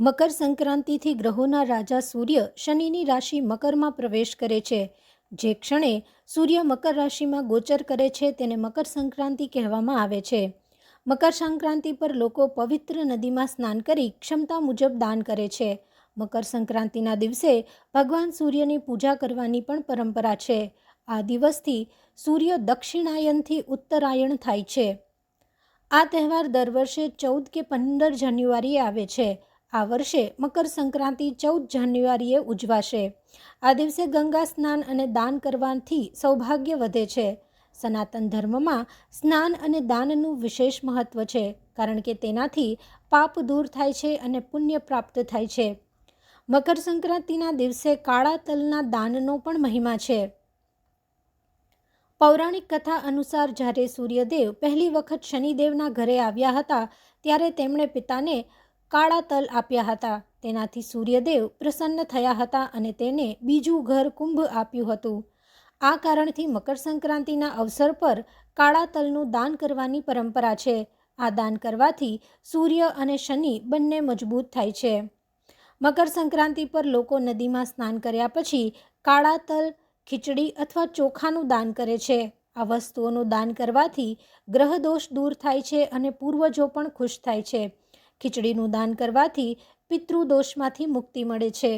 મકર સંક્રાંતિથી ગ્રહોના રાજા સૂર્ય શનિની રાશિ મકરમાં પ્રવેશ કરે છે. જે ક્ષણે સૂર્ય મકર રાશિમાં ગોચર કરે છે તેને મકર સંક્રાંતિ કહેવામાં આવે છે. મકર સંક્રાંતિ પર લોકો પવિત્ર નદીમાં સ્નાન કરી ક્ષમતા મુજબ દાન કરે છે. મકર સંક્રાંતિના દિવસે ભગવાન સૂર્યની પૂજા કરવાની પણ પરંપરા છે. આ દિવસથી સૂર્ય દક્ષિણાયનથી ઉત્તરાયણ થાય છે. આ તહેવાર દર વર્ષે ચૌદ કે પંદર જાન્યુઆરીએ આવે છે. આ વર્ષે મકર સંક્રાંતિ ચૌદ જાન્યુઆરીએ ઉજવાશે. આ દિવસે ગંગા સ્નાન અને દાન કરવાથી સૌભાગ્ય વધે છે. સનાતન ધર્મમાં સ્નાન અને દાનનું વિશેષ મહત્વ છે, કારણ કે તેનાથી પાપ દૂર થાય છે અને પુણ્ય પ્રાપ્ત થાય છે. મકર સંક્રાંતિના દિવસે કાળા તલના દાનનો પણ મહિમા છે. પૌરાણિક કથા અનુસાર જ્યારે સૂર્યદેવ પહેલી વખત શનિદેવના ઘરે આવ્યા હતા, ત્યારે તેમણે પિતાને કાળા તલ આપ્યા હતા. તેનાથી સૂર્યદેવ પ્રસન્ન થયા હતા અને તેને બીજું ઘર કુંભ આપ્યું હતું. આ કારણથી મકર સંક્રાંતિના અવસર પર કાળા તલનું દાન કરવાની પરંપરા છે. આ દાન કરવાથી સૂર્ય અને શનિ બંને મજબૂત થાય છે. મકર સંક્રાંતિ પર લોકો નદીમાં સ્નાન કર્યા પછી કાળા તલ, ખીચડી અથવા ચોખાનું દાન કરે છે. આ વસ્તુઓનું દાન કરવાથી ગ્રહદોષ દૂર થાય છે અને પૂર્વજો પણ ખુશ થાય છે. ખીચડીનું દાન કરવાથી પિતૃદોષમાંથી મુક્તિ મળે છે.